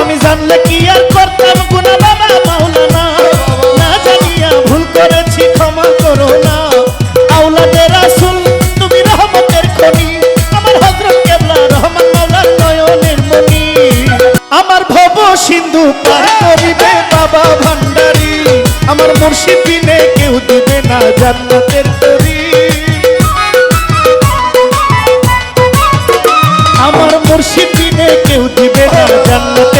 আমি জানলে কি আর করতাম? গুনা বাবা মাওলানা, না জানিয়া ভুল করেছি, ক্ষমা করো না। আউলাদের রাসূল, তুমি রহমতের খনি। আমার হযরত কেবলা রহমান মাওলার নয়নের মনি আমার ভব সিন্ধু পার করিবে বাবা ভান্ডারি। আমার মুর্শিদ কেউ দিবে না জান্নাতের তরি। আমার মুর্শিদ কেউ দিবে না জান্নাতের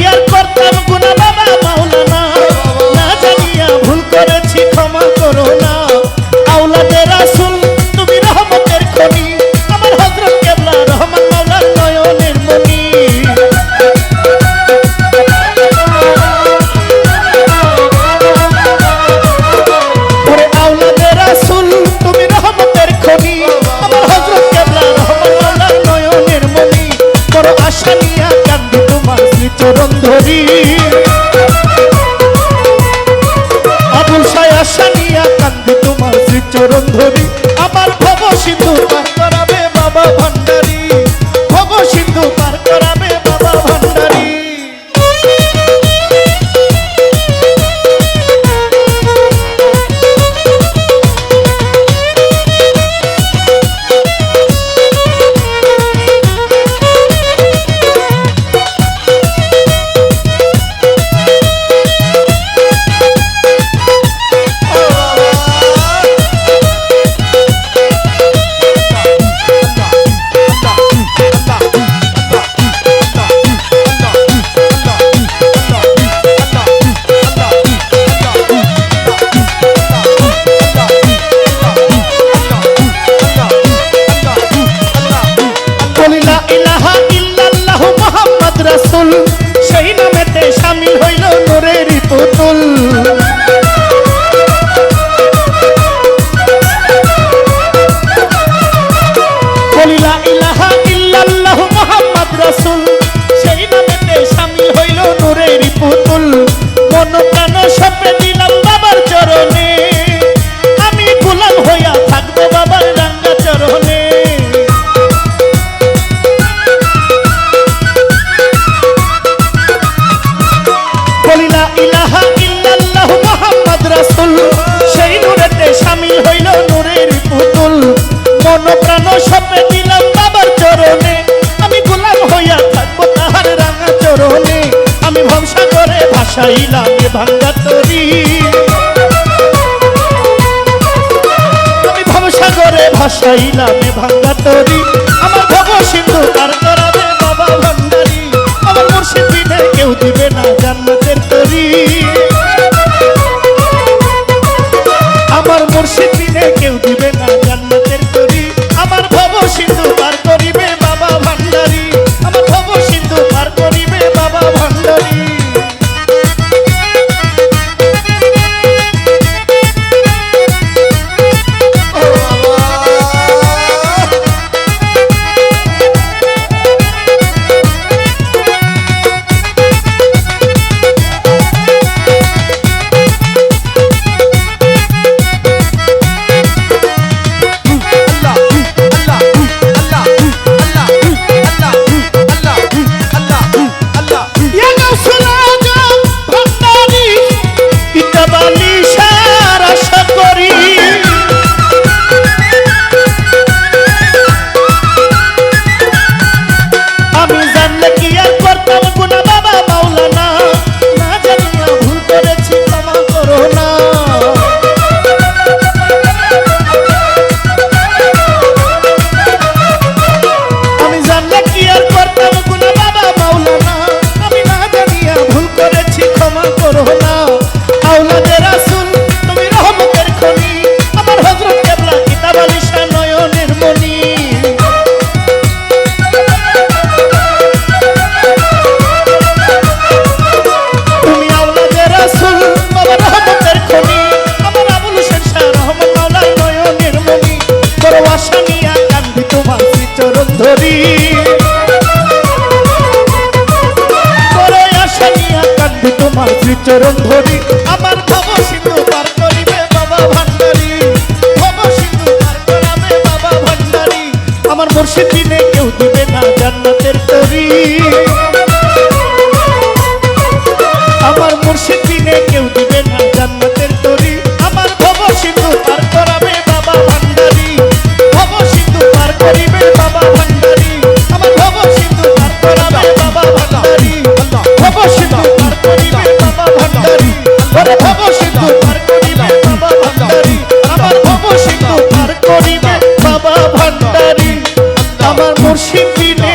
আশা নিয়া কান্দি তোমার শ্রীচরণ ধরি। আবুল সায় আশা নিয়া কান্দি তোমার শ্রীচরণ ধরি। আমার ভব সিন্ধু Mm-hmm. প্রাণ সপে দিলাম বাবার চরণে। আমি গোলাম হইয়া থাকব তাহার রাঙা চরণে। আমি ভরসা করে ভাসাইলাম এ ভাঙ্গা তরি। আমি ভরসা করে ভাসাইলাম এ ভাঙ্গা তরি। আমার ভব সিন্ধু পার করাবে বাবা ভান্ডারি। আমার মুর্শিদ বিনে কেউ দিবে না জান্নাতের তরি। আমার মুর্শিদ চরণ ধরি। আমার ভব আমার মুর্শিদ কেউ দিবে না জান্নাতের আমার কেউ দিবে না জান্নাতের তরি। আমার ভব সিন্ধু পার করাবে আমার মুর্শিদ দিলে